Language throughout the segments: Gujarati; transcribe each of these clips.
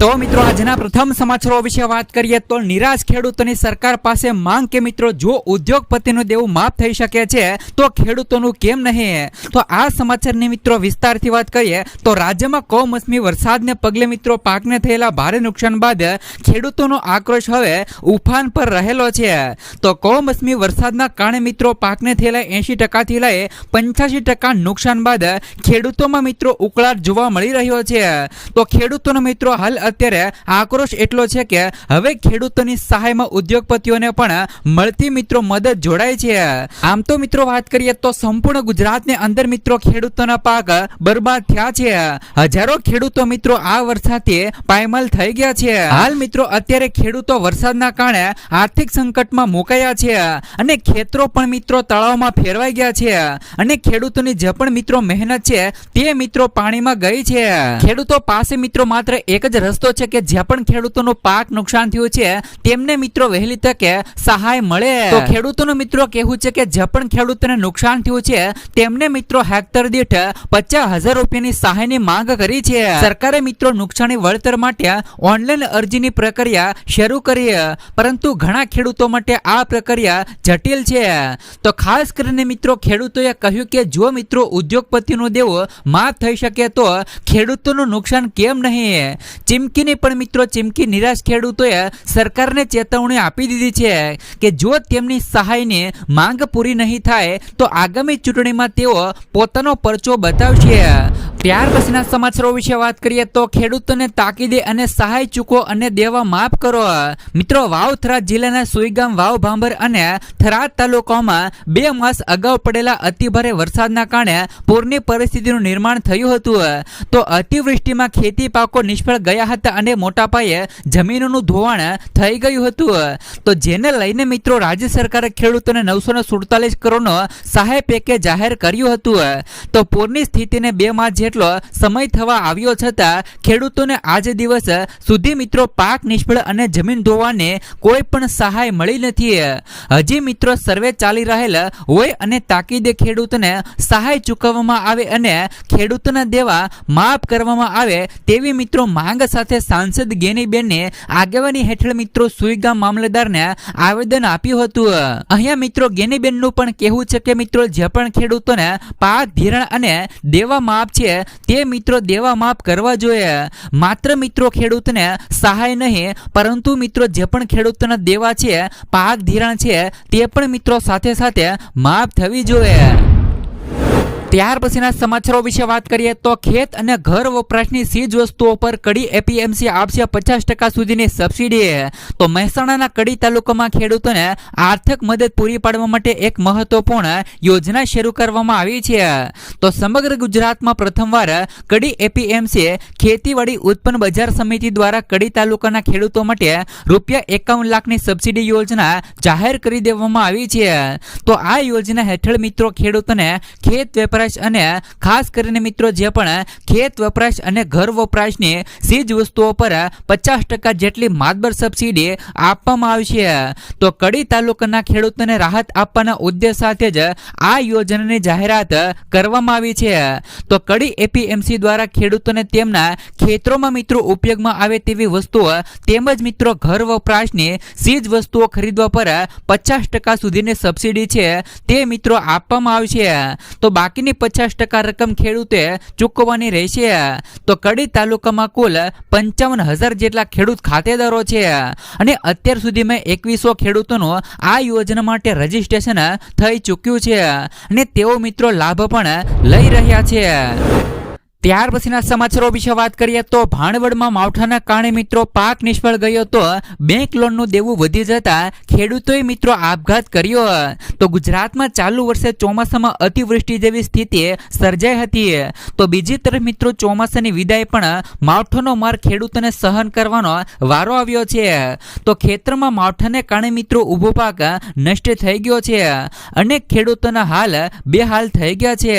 તો મિત્રો, આજના પ્રથમ સમાચારો વિશે વાત કરીએ તો નિરાશ ખેડૂતોની સરકાર પાસે માંગ કે મિત્રો, જો ઉદ્યોગપતિનું દેવું માફ થઈ શકે છે, તો ખેડૂતોનું કેમ નહીં? તો આ સમાચારની મિત્રો, વિસ્તારથી વાત કરીએ તો રાજ્યમાં કમોસમી વરસાદને પગલે મિત્રો, પાકને થયેલા ભારે નુકસાન બાદ ખેડૂતોનો આક્રોશ હવે ઉફાન પર રહેલો છે. તો કમોસમી વરસાદના કારણે મિત્રો, પાકને થયેલા એંશી ટકાથી લઈ પંચ્યાસી ટકા નુકસાન બાદ ખેડૂતોમાં મિત્રો, ઉકળાટ જોવા મળી રહ્યો છે. તો ખેડૂતોનો મિત્રો, હાલ અત્યારે આક્રોશ એટલો છે કે હવે ખેડૂતોની સહાયમાં ઉદ્યોગપતિઓને પણ મળતી મિત્રો મદદ જોડાય છે. આમ તો મિત્રો વાત કરીએ તો સંપૂર્ણ ગુજરાતની અંદર મિત્રો ખેડૂતોના પાક બરબાદ થયા છે. હજારો ખેડૂતો મિત્રો આ વરસાદથી પાયમાલ થઈ ગયા છે. હાલ મિત્રો અત્યારે ખેડૂતો વરસાદના કારણે આર્થિક સંકટમાં મુકાયા છે અને ખેતરો પણ મિત્રો તળાવમાં ફેરવાઈ ગયા છે અને ખેડૂતોની જે પણ મિત્રો મહેનત છે તે મિત્રો પાણીમાં ગઈ છે. ખેડૂતો પાસે મિત્રો માત્ર એક જ રસ્તો છે કે જ્યાં પણ ખેડૂતોનો પાક નુકસાન થયું છે, તેમને મિત્રો વહેલી તકે સહાય મળે. તો ખેડૂતોનું મિત્રો કહેવું છે કે જ્યાં પણ ખેડૂતોને નુકસાન થયું છે, તેમને મિત્રો હેક્ટર દીઠ પચાસ હજાર રૂપિયાની સહાયની માંગ કરી છે. સરકારે મિત્રો નુકસાની વળતર માટે ઓનલાઈન અરજીની પ્રક્રિયા શરૂ કરી પરંતુ ઘણા ખેડૂતો માટે આ પ્રક્રિયા જટિલ છે. તો ખાસ કરીને મિત્રો ખેડૂતોએ કહ્યું કે જો મિત્રો ઉદ્યોગપતિનો દેવો માફ થઈ શકે તો ખેડૂતોનું નુકસાન કેમ નહીં? ચીમકીની પણ મિત્રો, ચીમકી નિરાશ ખેડૂતોએ સરકારને ચેતવણી આપી દીધી છે કે જો તેમની સહાયની માંગ પૂરી નહીં થાય, તો આગામી ચૂંટણીમાં તેઓ પોતાનો પરચો બતાવશે. ત્યાર પછીના સમાચારો વિશે વાત કરીએ તો ખેડૂતોને તાકીદે અને સહાય ચૂકો અને દેવા માફ કરો. મિત્રો વાવ થરાદ જિલ્લાના સુઈગામ, વાવ, ભાંભર અને થરાદ તાલુકામાં બે માસ અગાઉ પડેલા અતિભારે વરસાદના કારણે પૂરની પરિસ્થિતિનું નિર્માણ થયું હતું. તો અતિવૃષ્ટિમાં ખેતી પાકો નિષ્ફળ ગયા હતા અને મોટા પાયે જમીનોનું ધોવાણ થઈ ગયું હતું. તો જેને લઈને મિત્રો, રાજ્ય સરકારે ખેડૂતોને નવસો સુડતાલીસ કરોડનો સહાય પેકેજ જાહેર કર્યું હતું. તો પૂરની સ્થિતિને બે માસ જેટલો સમય થવા આવ્યો છતાં ખેડૂતોને આજ દિવસ સુધી મિત્રો પાક નિષ્ફળ અને જમીન ધોવાને કોઈ પણ સહાય મળી નથી. હજી મિત્રો સર્વે ચાલી રહેલ હોય અને તાકીદે ખેડૂતને સહાય ચૂકવવામાં આવે અને ખેડૂતોના દેવા માફ કરવામાં આવે તેવી મિત્રો માંગ સાથે સાંસદ ગેનીબેનને આગેવાની હેઠળ મિત્રો સુઈગામ મામલતદારને આવેદન આપ્યું હતું. અહીંયા મિત્રો ગેનીબેનનું પણ કહેવું છે કે મિત્રો, જે પણ ખેડૂતોને પાક ધિરણ અને દેવા માફ છે તે મિત્રો દેવા માફ કરવા જોઈએ. માત્ર મિત્રો ખેડૂતને સહાય નહીં, પરંતુ મિત્રો જે પણ ખેડૂતોના દેવા છે, પાક ધિરાણ છે, તે પણ મિત્રો સાથે સાથે માફ થવી જોઈએ. ત્યાર પછીના સમાચારો વિશે વાત કરીએ તો ખેત અને ઘર વપરાશની ચીજ વસ્તુઓ પર કડી એપીએમસી આપશે પચાસ ટકા સુધીની સબસિડી. તો મહેસાણાના કડી તાલુકામાં ખેડૂતોને આર્થિક મદદ પૂરી પાડવા માટે એક મહત્વપૂર્ણ યોજના શરૂ કરવામાં આવી છે. તો સમગ્ર ગુજરાતમાં પ્રથમવાર કડી એપીએમસી ખેતીવાડી ઉત્પન્ન બજાર સમિતિ દ્વારા કડી તાલુકાના ખેડૂતો માટે રૂપિયા એકાવન લાખની સબસિડી યોજના જાહેર કરી દેવામાં આવી છે. તો આ યોજના હેઠળ મિત્રો ખેડૂતોને ખેત વેપાર વપરાશ અને ખાસ કરીને મિત્રો જે પણ ખેત વપરાશ અને ઘર વપરાશની ચીજ વસ્તુઓ પર પચાસ જેટલી માતબર સબસિડી આપવામાં આવશે તો કડી તાલુકાના ખેડૂતોને રાહત આપવાના ઉદ્દેશ સાથે જ આ યોજનાની જાહેરાત કરવામાં આવી છે. તો કડી એપીએમસી દ્વારા ખેડૂતોને તેમના ખેતરોમાં મિત્રો ઉપયોગમાં આવે તેવી વસ્તુઓ તેમજ મિત્રો ઘર વપરાશની ચીજ વસ્તુઓ ખરીદવા પર પચાસ ટકા સુધીની સબસિડી છે તે મિત્રો આપવામાં આવશે તો બાકીની પચાસ ટકા રકમ ખેડૂતે ચૂકવવાની રહેશે. તો કડી તાલુકામાં કુલ પંચાવન હજાર જેટલા ખેડૂત ખાતેદારો છે. અને અત્યાર સુધીમાં એકવીસો ખેડૂતોનું આ યોજના માટે રજીસ્ટ્રેશન થઈ ચૂક્યું છે. અને તેઓ મિત્રો લાભ પણ લઈ રહ્યા છે. ત્યાર પછીના સમાચારો વિશે વાત કરીએ તો ભાણવડમાં માવઠાના કારણે મિત્રો પાક નિષ્ફળ ગયો તો બેંક લોનનું દેવું વધી જતા ખેડૂતોએ મિત્રો આપઘાત કર્યો. તો ગુજરાતમાં ચાલુ વર્ષે ચોમાસામાં અતિવૃષ્ટિ જેવી સ્થિતિ સર્જાઈ હતી. તો બીજી તરફ મિત્રો ચોમાસાની વિદાય પણ માવઠાનો માર ખેડૂતોને સહન કરવાનો વારો આવ્યો છે. તો ખેતરમાં માવઠાને કારણે મિત્રો ઊભો પાક નષ્ટ થઈ ગયો છે. અનેક ખેડૂતોના હાલ બેહાલ થઈ ગયા છે.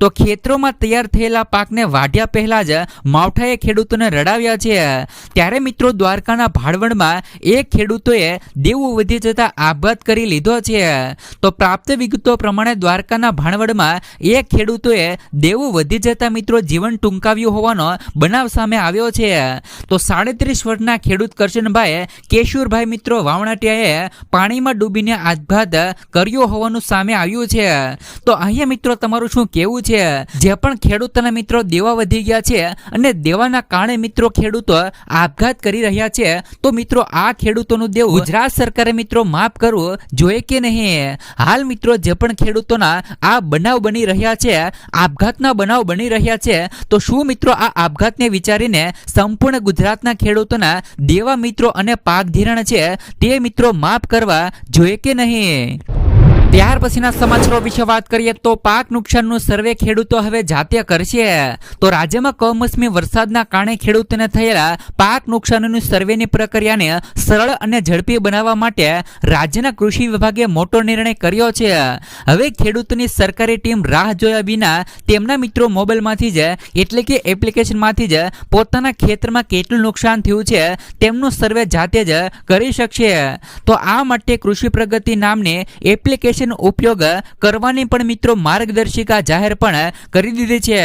તો ખેતરોમાં તૈયાર થયેલા પાકને વાઢ્યા પહેલા જ માવઠાએ ખેડૂતોને રડાવ્યા છે. ત્યારે મિત્રો દ્વારકાના ભાડવણમાં એક ખેડૂતોએ દેવું વધી જતા આપઘાત કરી લીધો છે. તો પ્રાપ્ત વિગતો પ્રમાણે દ્વારકાના ભાણવડમાં એક ખેડૂતોએ દેવું વધી જતા મિત્રો જીવન ટૂંકાવ્યું હોવાનો બનાવ સામે આવ્યો છે. તો સાડત્રીસ વર્ષના ખેડૂત કરશનભાઈ કેશુરભાઈ મિત્રો વાવણાટિયાએ પાણીમાં ડૂબીને આપઘાત કર્યો હોવાનું સામે આવ્યું છે. તો અહીંયા મિત્રો તમારું શું કેવું છે? જે પણ ખેડૂતોના મિત્રો દેવા વધી ગયા છે અને દેવાના કારણે મિત્રો ખેડૂતો આપઘાત કરી રહ્યા છે. તો મિત્રો, આ ખેડૂતોનું દેવું ગુજરાત સરકારે મિત્રો માફ કરવું જોઈએ કે નહીં? હાલ મિત્રો, જે પણ ખેડૂતોના આ બનાવ બની રહ્યા છે, આપઘાતના બનાવ બની રહ્યા છે, તો શું મિત્રો આ આપઘાતને વિચારીને સંપૂર્ણ ગુજરાતના ખેડૂતોના દેવા મિત્રો અને પાક ધિરાણ છે તે મિત્રો માફ કરવા જોઈએ કે નહીં? ત્યાર પછીના સમાચારો વિશે વાત કરીએ તો પાક નુકસાનનું સર્વે ખેડૂતો હવે જાતે કરશે. તો રાજ્યમાં કમોસમી વરસાદના કારણે ખેડૂતોને થયેલા પાક નુકસાનનું સર્વેની પ્રક્રિયાને સરળ અને ઝડપી બનાવવા માટે રાજ્યના કૃષિ વિભાગે મોટો નિર્ણય કર્યો છે. હવે ખેડૂતોની સરકારી ટીમ રાહ જોયા વિના તેમના મિત્રો મોબાઈલમાંથી જ, એટલે કે એપ્લિકેશનમાંથી જ, પોતાના ખેતરમાં કેટલું નુકસાન થયું છે તેમનું સર્વે જાતે જ કરી શકશે. તો આ માટે કૃષિ પ્રગતિ નામની એપ્લિકેશન ઉપયોગ કરવાની પણ મિત્રો માર્ગદર્શિકા જાહેર પણ કરી દીધી છે.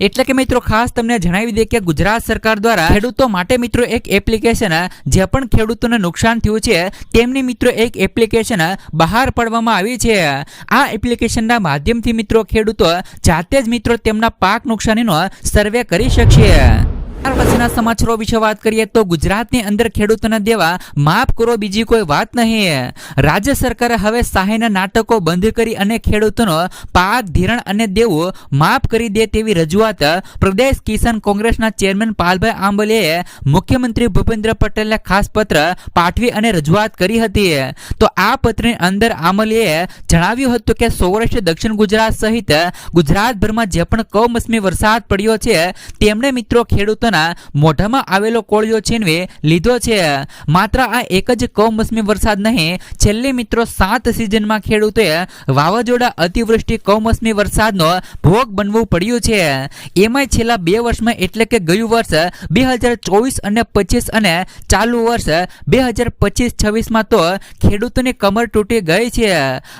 એટલે કે મિત્રો ખાસ તમને જણાવી દે કે ગુજરાત સરકાર દ્વારા ખેડૂતો માટે મિત્રો એક એપ્લિકેશન જે પણ ખેડૂતોને નુકસાન થયું છે, તેમની મિત્રો એક એપ્લિકેશન બહાર પાડવામાં આવી છે. આ એપ્લિકેશનના માધ્યમથી મિત્રો ખેડૂતો જાતે જ મિત્રો તેમના પાક નુકસાનીનો સર્વે કરી શકશે. ત્યાર પછીના સમાચારો વિશે વાત કરીએ તો ગુજરાતની અંદર ખેડૂતોને દેવા માફ કરો, બીજી કોઈ વાત નહીં. રાજ્ય સરકારે હવે સહાયના નાટકો બંધ કરી અને ખેડૂતોનો પાક, ધિરણ અને દેવું માફ કરી દે તેવી રજૂઆત પ્રદેશ કિસાન કોંગ્રેસના ચેરમેન પાલભાઈ આંબલીએ મુખ્યમંત્રી ભૂપેન્દ્ર પટેલને ખાસ પત્ર પાઠવી અને રજૂઆત કરી હતી. તો આ પત્રની અંદર આંબલીએ જણાવ્યું હતું કે સૌરાષ્ટ્ર, દક્ષિણ ગુજરાત સહિત ગુજરાતભરમાં જે પણ કમોસમી વરસાદ પડ્યો છે, તેમણે મિત્રો ખેડૂતોના મોઢામાં આવેલો કોળિયો છીનવે લીધો છે. માત્ર આ એક જ કમોસમી વરસાદ નહીં, છેલ્લે મિત્રો સાત સિઝનમાં ખેડૂતોએ વાવાઝોડા અતિવૃષ્ટિ કમોસમી વરસાદનો ભોગ બનવું પડ્યું છે. એમાંય છેલ્લા બે વર્ષમાં એટલે કે ગયું વર્ષ બે અને પચીસ અને ચાલુ વર્ષ બે હજાર પચીસ છવ્વીસમાં તો ખેડૂતોની કમર તૂટી ગઈ છે.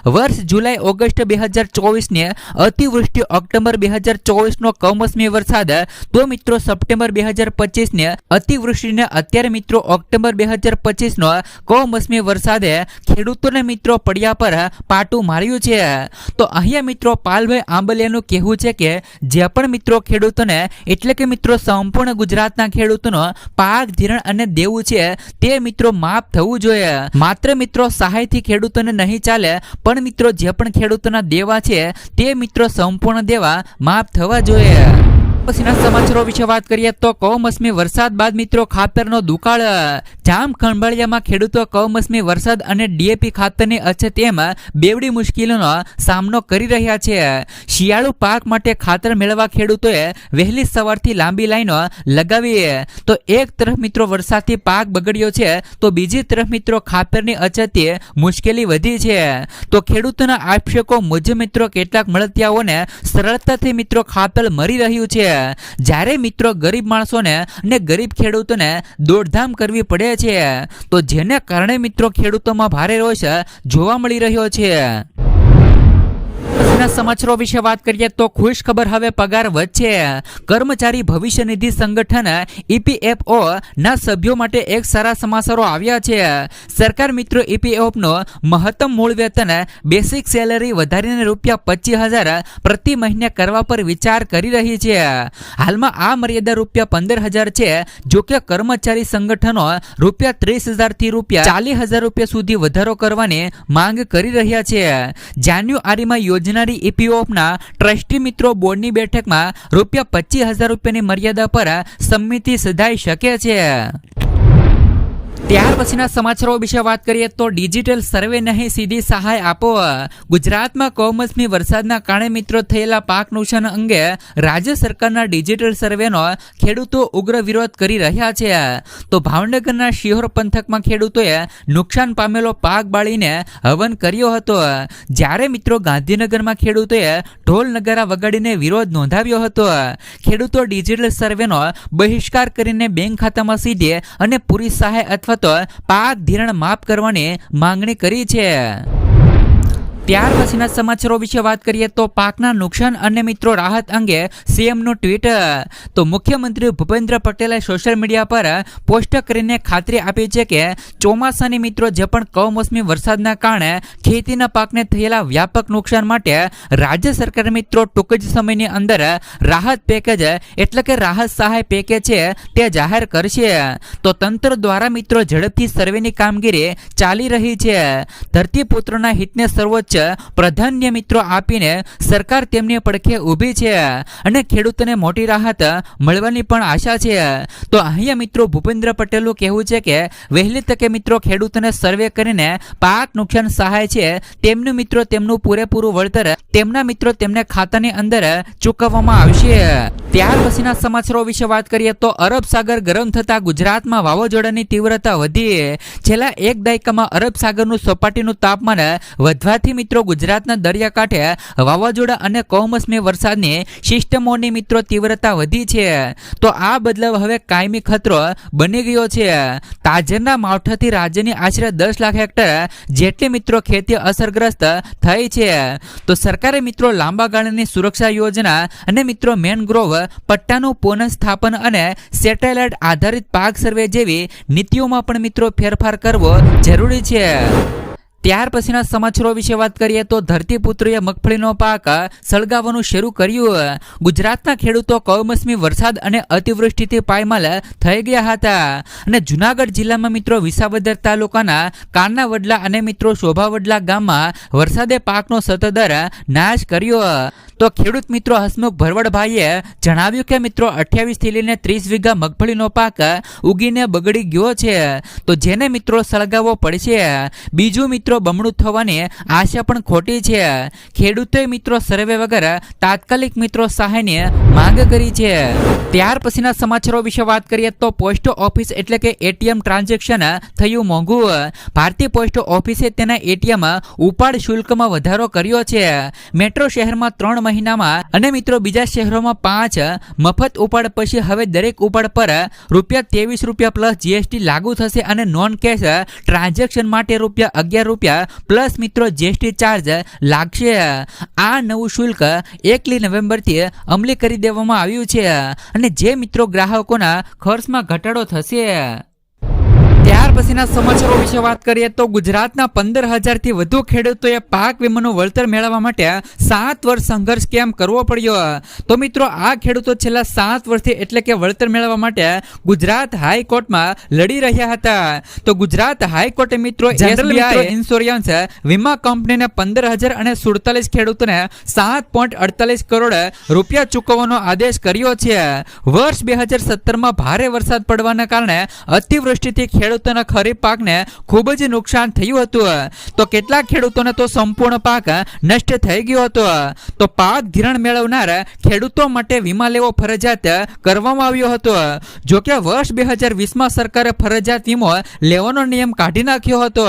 વર્ષ જુલાઈ, ઓગસ્ટ બે હજાર ચોવીસને અતિવૃષ્ટિ ઓક્ટોબર બે હજાર ચોવીસનો કમોસમી વરસાદ તો મિત્રો સપ્ટેમ્બર બે હજાર પચીસને અતિવૃષ્ટિને અત્યારે મિત્રો ઓક્ટોબર બે હજાર પચીસનો કમોસમી વરસાદે ખેડૂતોને મિત્રો પડ્યા પર પાટું માર્યું છે. તો અહીંયા મિત્રો પાલભાઈ આંબલિયાનું કહેવું છે કે જે પણ મિત્રો ખેડૂતોને એટલે કે મિત્રો સંપૂર્ણ ગુજરાતના ખેડૂતોનો પાક ધિરણ અને દેવું છે તે મિત્રો માફ થવું જોઈએ. માત્ર મિત્રો સહાયથી ખેડૂતોને નહીં ચાલે, પણ મિત્રો જે પણ ખેડૂતોના દેવા છે તે મિત્રો સંપૂર્ણ દેવા માફ થવા જોઈએ. સમાચારો વિશે વાત કરીએ તો કમોસમી વરસાદ બાદ મિત્રો ખાતરનો દુકાળ, જામ ખંભાળિયામાં ખેડૂતો કમોસમી વરસાદ અને ડીએપી ખાતરની અછત એમ બેવડી મુશ્કેલીનો સામનો કરી રહ્યા છે. શિયાળુ પાક માટે ખાતર મેળવવા ખેડૂતોએ વહેલી સવારથી લાંબી લાઈનો લગાવી. તો એક તરફ મિત્રો વરસાદથી પાક બગડ્યો છે, તો બીજી તરફ મિત્રો ખાતરની અછતથી મુશ્કેલી વધી છે. તો ખેડૂતોના આક્ષેપો મુજબ મિત્રો કેટલાક મળતિયાઓને સરળતાથી મિત્રો ખાતર મળી રહ્યું છે. જ્યારે મિત્રો ગરીબ માણસોને અને ગરીબ ખેડૂતોને દોડધામ કરવી પડે છે, તો જેને કારણે મિત્રો ખેડૂતોમાં ભારે રોષ જોવા મળી રહ્યો છે? પછીના સમાચારો વિશે વાત કરીએ તો ખુશ ખબર હવે પગાર વધશે કર્મચારી ભવિષ્ય નિધિ સંગઠન ઈપીએફઓ ના સભ્યો માટે એક સારા સમાચારો આવ્યા છે. સરકાર મિત્રો ઈપીએફ નો મહત્તમ મૂળ વેતન બેસિક સેલરી વધારીને રૂપિયા પચીસ હજાર પ્રતિ મહિને કરવા પર વિચાર કરી રહી છે. હાલમાં આ મર્યાદા રૂપિયા પંદર હજાર છે, જો કે કર્મચારી સંગઠનો રૂપિયા ત્રીસ હજારથી રૂપિયા ચાલીસ હજાર રૂપિયા સુધી વધારો કરવાની માંગ કરી રહ્યા છે. જાન્યુઆરીમાં યોજનારી સહકારી ઇપીઓફના ટ્રસ્ટી મિત્રો બોર્ડની બેઠકમાં રૂપિયા પચીસ હજાર રૂપિયાની મર્યાદા પર સંમતિ સધાઈ શકે છે. ત્યાર પછીના સમાચારો વિશે વાત કરીએ તો ડિજિટલ સર્વે નહીં, સીધી સહાય આપો. ગુજરાતમાં કમોસમી વરસાદના કારણે મિત્રો થયેલા પાક નુકસાન અંગે રાજ્ય સરકારના ડિજિટલ સર્વેનો ખેડૂતો ઉગ્ર વિરોધ કરી રહ્યા છે. તો ભાવનગરના શિહોર પંથકમાં ખેડૂતોએ નુકસાન પામેલો પાક બાળીને હવન કર્યો હતો. જ્યારે મિત્રો ગાંધીનગરમાં ખેડૂતોએ ઢોલ નગારા વગાડીને વિરોધ નોંધાવ્યો હતો. ખેડૂતો ડિજિટલ સર્વેનો બહિષ્કાર કરીને બેંક ખાતામાં સીધે અને પૂરી સહાય અથવા તો પાક ધિરાણ માફ કરવાની માંગણી કરી છે. ત્યાર પછીના સમાચારો વિશે વાત કરીએ તો પાકના નુકસાન અને મિત્રો રાહત અંગે સીએમનું ટ્વીટ. તો મુખ્યમંત્રી ભૂપેન્દ્ર પટેલે સોશિયલ મીડિયા પર પોસ્ટ કરીને ખાતરી આપી છે કે ચોમાસાની મિત્રો જે પણ કમોસમી વરસાદના કારણે ખેતીના પાકને થયેલા વ્યાપક નુકસાન માટે રાજ્ય સરકાર મિત્રો ટૂંક જ સમયની અંદર રાહત પેકેજ એટલે કે રાહત સહાય પેકેજ છે તે જાહેર કરશે. તો તંત્ર દ્વારા મિત્રો ઝડપથી સર્વેની કામગીરી ચાલી રહી છે. ધરતીપુત્રના હિતને સર્વોચ્ચ પ્રાધાન્ય મિત્રો આપીને સરકાર તેમની પડખે ઊભી છે અને ખેડૂતોને મોટી રાહત મળવાની પણ આશા છે. તો અહીંયા મિત્રો ભૂપેન્દ્ર પટેલનું કહેવું છે કે વહેલી તકે મિત્રો ખેડૂતોને સર્વે કરીને પાક નુકસાન સહાય છે. તેમનું મિત્રો તેમનું પૂરેપૂરું વળતર તેમના મિત્રો તેમને ખાતાની અંદર ચૂકવવામાં આવશે. ત્યાર પછીના સમાચારો વિશે વાત કરીએ તો અરબ સાગર ગરમ થતા ગુજરાતમાં વાવાઝોડાની તીવ્રતા વધી. છેલ્લા એક દાયકામાં અરબ સાગરનું સપાટીનું તાપમાન વધવાથી મિત્રો, ગુજરાતના દરિયાકાંઠે વાવાઝોડા અને કમોસમી વરસાદની સિસ્ટમોની મિત્રો તીવ્રતા વધી છે. તો આ બદલાવ હવે કાયમી ખતરો બની ગયો છે. તાજરના માવઠાથી રાજ્યની આશરે દસ લાખ હેક્ટર જેટલી મિત્રો ખેતી અસરગ્રસ્ત થઈ છે. તો સરકારે મિત્રો લાંબા ગાળાની સુરક્ષા યોજના અને મિત્રો મેનગ્રોવ પટ્ટાનું પુનઃસ્થાપન અને સેટેલાઇટ આધારિત પાક સર્વે જેવી નીતિઓમાં પણ મિત્રો ફેરફાર કરવો જરૂરી છે. ત્યાર પછીના સમાચારો વિશે વાત કરીએ તો ધરતીપુત્રીએ મગફળીનો પાક સળગાવવાનું શરૂ કર્યું. ગુજરાતના ખેડૂતો કમોસમી વરસાદ અને અતિવૃષ્ટિથી પાયમાલ થઈ ગયા હતા. અને જુનાગઢ જિલ્લામાં મિત્રો વિસાવદર તાલુકાના કાના વડલા અને મિત્રો શોભાવડલા ગામમાં વરસાદે પાકનો સતદર નાશ કર્યો. તો ખેડૂત મિત્રો હસમુખ ભરવડભાઈએ જણાવ્યું કે મિત્રો અઠ્યાવીસથી લઈને ત્રીસ વીઘા મગફળીનો પાક ઉગીને બગડી ગયો છે. તો જેને મિત્રો સળગાવવો પડશે? બીજું મિત્રો બમણું થવાની આશા પણ ખોટી છે. ખેડૂતોએ મિત્રો સર્વે વગર તાત્કાલિક મિત્રો સહાયની માંગ કરી છે. ત્યાર પછીના સમાચારો વિશે વાત કરીએ તો પોસ્ટ ઓફિસ એટલે કે એટીએમ ટ્રાન્ઝેક્શન થયું મોંઘું. ભારતીય પોસ્ટ ઓફિસે તેના એટીએમ ઉપાડ શુલ્કમાં વધારો કર્યો છે. મેટ્રો શહેરમાં ત્રણ મહિનામાં અને મિત્રો બીજા શહેરોમાં પાંચ મફત ઉપાડ પછી હવે દરેક ઉપાડ પર રૂપિયા ત્રેવીસ રૂપિયા પ્લસ જીએસટી લાગુ થશે અને નોન કેશ ટ્રાન્ઝેક્શન માટે રૂપિયા અગિયાર પ્લસ મિત્રો જીએસટી ચાર્જ લાગશે. આ નવું શુલ્ક એકલી નવેમ્બરથી અમલી કરી દેવામાં આવ્યું છે. અને જે મિત્રો ગ્રાહકોના ખર્ચમાં ઘટાડો થશે. ત્યાર પછીના સમાચારો વિશે વાત કરીએ તો ગુજરાતના પંદર હજારથી વધુ ખેડૂતોએ પાક વીમાનું વળતર મેળવવા માટે સાત વર્ષ સંઘર્ષ કેમ કરવો પડ્યો? તો મિત્રો આ ખેડૂતો છેલ્લા સાત વર્ષથી એટલે કે વળતર મેળવવા માટે ગુજરાત હાઈકોર્ટમાં લડી રહ્યા હતા. તો ગુજરાત હાઈકોર્ટે મિત્રો ઇન્સ્યોરન્સ વીમા કંપનીને પંદર હજાર અને સુડતાલીસ ખેડૂતોને સાત પોઈન્ટ અડતાલીસ કરોડ રૂપિયા ચૂકવવાનો આદેશ કર્યો છે. વર્ષ બે હજાર સત્તરમાં ભારે વરસાદ પડવાના કારણે અતિવૃષ્ટિથી ખેડૂતોના ખરીફ પાકને ખૂબ જ નુકસાન થયું હતું. તો કેટલાક ખેડૂતોને તો સંપૂર્ણ પાક નષ્ટ થઈ ગયો હતો. તો પાક ધિરણ મેળવનાર ખેડૂતો માટે વીમા લેવો ફરજિયાત કરવામાં આવ્યો હતો. જોકે વર્ષ બે હજાર વીસમાં સરકારે ફરજિયાત વીમો લેવાનો નિયમ કાઢી નાખ્યો હતો.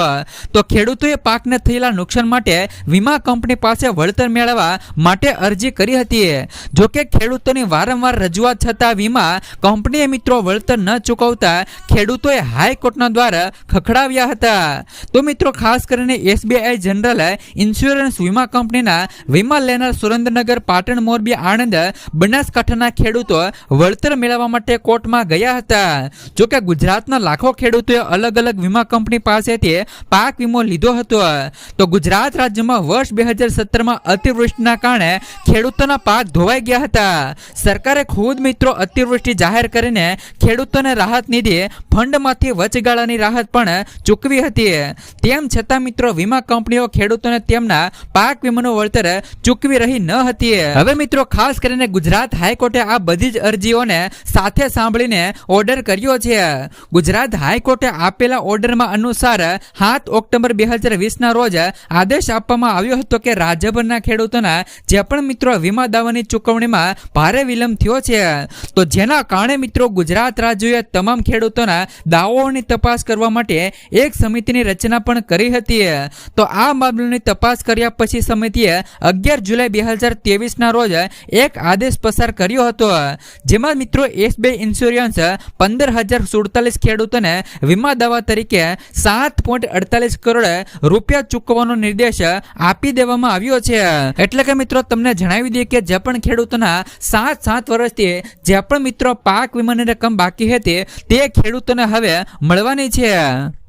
તો ખેડૂતોએ પાકને થયેલા નુકસાન માટે વીમા કંપની પાસે વળતર મેળવવા માટે અરજી કરી હતી. જોકે ખેડૂતોની વારંવાર રજૂઆત છતાં વીમા કંપનીએ મિત્રો વળતર ન ચૂકવતા ખેડૂતોએ હાઈકોર્ટના દ્વારા ખખડાવ્યા હતા. તો મિત્રો, ખાસ કરીને એસબીઆઈ જનરલ ઇન્સ્યોરન્સ વીમા કંપનીના વીમા લેનાર સુરેન્દ્રનગર, પાટણ, મોરબી, આણંદ, બનાસકાંઠાના ખેડૂતો વળતર મેળવવા માટે કોર્ટમાં ગયા હતા. જોકે ગુજરાતના લાખો ખેડૂતોએ અલગ અલગ વીમા કંપની પાસેથી પાક વીમો લીધો હતો. તો ગુજરાત રાજ્યમાં વર્ષ બે હજાર સત્તરમાં અતિવૃષ્ટિના કારણે ખેડૂતોના પાક ધોવાઈ ગયા હતા. સરકારે ખુદ મિત્રો અતિવૃષ્ટિ જાહેર કરીને ખેડૂતોને રાહત નિધિ ફંડમાંથી વચગાળાની હપ્તાની રાહત પણ ચૂકવી હતી. તેમ છતાં મિત્રો, વીમા કંપનીઓ ખેડૂતોને તેમના પાક વીમાનું વળતર ચૂકવી રહી ન હતી. હવે મિત્રો, ખાસ કરીને ગુજરાત હાઈકોર્ટે આ બધી જ અરજીઓને સાથે સાંભળીને ઓર્ડર કર્યો છે. ગુજરાત હાઈકોર્ટે આપેલા ઓર્ડરમાં અનુસાર સાત ઓક્ટોબર બે હજાર વીસના રોજ આદેશ આપવામાં આવ્યો હતો કે રાજ્યભરના ખેડૂતોના જે પણ મિત્રો વીમા દાવાની ચૂકવણીમાં ભારે વિલંબ થયો છે. તો જેના કારણે મિત્રો, ગુજરાત રાજ્યોએ તમામ ખેડૂતોના દાવાઓની તપાસ કરવા માટે એક સમિતિની રચના પણ કરી હતી. તો આ મામલાની તપાસ કર્યા પછી સમિતિએ અગિયાર જુલાઈ બે હજાર ત્રેવીસના રોજ એક આદેશ પસાર કર્યો હતો. જેમાં મિત્રો એસબીઆઈ ઇન્સ્યોરન્સ પંદર હજાર સુડતાલીસ ખેડૂતોને વીમા દાવા તરીકે સાત પોઈન્ટ અડતાલીસ કરોડ રૂપિયા ચૂકવવાનો નિર્દેશ આપી દેવામાં આવ્યો છે. એટલે કે મિત્રો તમને જણાવી દઈએ કે જે પણ ખેડૂતોના સાત સાત વર્ષથી જે પણ મિત્રો પાક વીમાની રકમ બાકી હતી, તે ખેડૂતોને હવે મળવાની છે